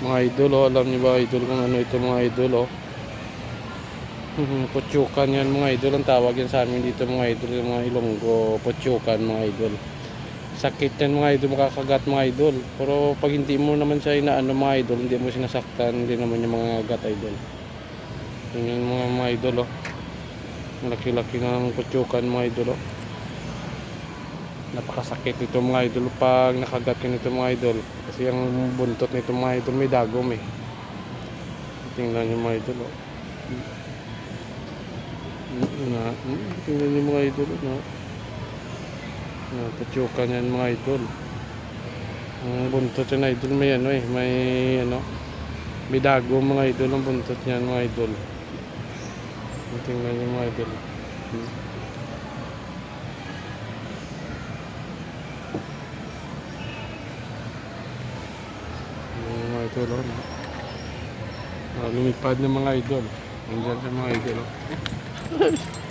Mga idol, oh. alam niyo ba idol kung ano ito mga idol, oh. Putyukan yan mga idol, ang tawag yan sa amin dito mga idol, yung mga ilonggo, putyukan mga idol. Sakit yan mga idol, makakagat mga idol. Pero pag hindi mo naman siya inaano mga idol, hindi mo sinasaktan, hindi naman yung mga gat idol. Yun yung mga mga idol, oh. Malaki-laki ng putyukan mga idol, oh. Napakasakit nito mga idol pag nakagat ka nito mga idol. Kasi ang buntot nito mga idol may dagom eh. Tingnan niyo mga idol, oh. Na, tingnan niyo mga idol, oh, na. Na, putyukan yan mga idol. Ang buntot yan idol may ano eh, may ano, may dagom mga idol ang buntot niyan mga idol. Tingnan niyo mga idol. Idol, oh. Ah, lumipad ng mga idol. Nandiyan sa mga idol, oh.